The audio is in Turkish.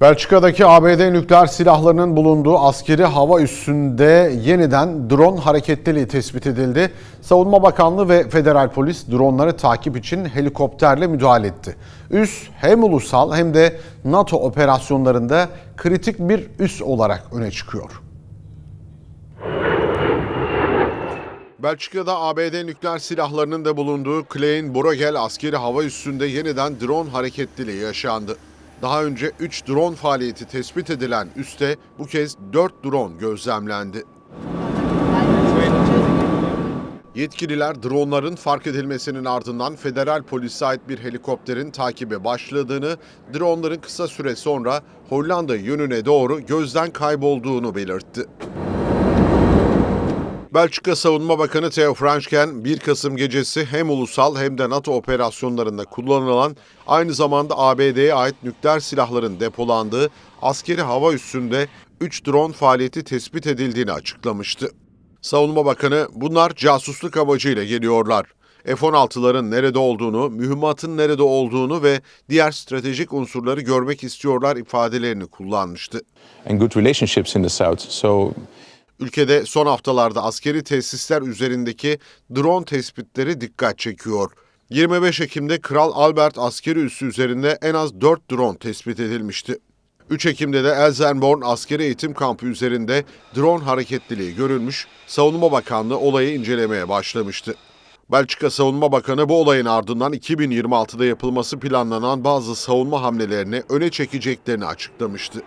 Belçika'daki ABD nükleer silahlarının bulunduğu askeri hava üssünde yeniden drone hareketliliği tespit edildi. Savunma Bakanlığı ve federal polis dronları takip için helikopterle müdahale etti. Üs hem ulusal hem de NATO operasyonlarında kritik bir üs olarak öne çıkıyor. Belçika'da ABD nükleer silahlarının da bulunduğu Klein Borogel askeri hava üssünde yeniden drone hareketliliği yaşandı. Daha önce 3 drone faaliyeti tespit edilen üste bu kez 4 drone gözlemlendi. Yetkililer dronların fark edilmesinin ardından federal polise ait bir helikopterin takibe başladığını, dronların kısa süre sonra Hollanda yönüne doğru gözden kaybolduğunu belirtti. Belçika Savunma Bakanı Theo Franken 1 Kasım gecesi hem ulusal hem de NATO operasyonlarında kullanılan aynı zamanda ABD'ye ait nükleer silahların depolandığı askeri hava üssünde 3 drone faaliyeti tespit edildiğini açıklamıştı. Savunma Bakanı bunlar casusluk amacıyla geliyorlar. F-16'ların nerede olduğunu, mühimmatın nerede olduğunu ve diğer stratejik unsurları görmek istiyorlar ifadelerini kullanmıştı. and good relationships in the south. So Ülkede son haftalarda askeri tesisler üzerindeki drone tespitleri dikkat çekiyor. 25 Ekim'de Kral Albert askeri üssü üzerinde en az 4 drone tespit edilmişti. 3 Ekim'de de Elsenborn askeri eğitim kampı üzerinde drone hareketliliği görülmüş, Savunma Bakanlığı olayı incelemeye başlamıştı. Belçika Savunma Bakanı bu olayın ardından 2026'da yapılması planlanan bazı savunma hamlelerini öne çekeceklerini açıklamıştı.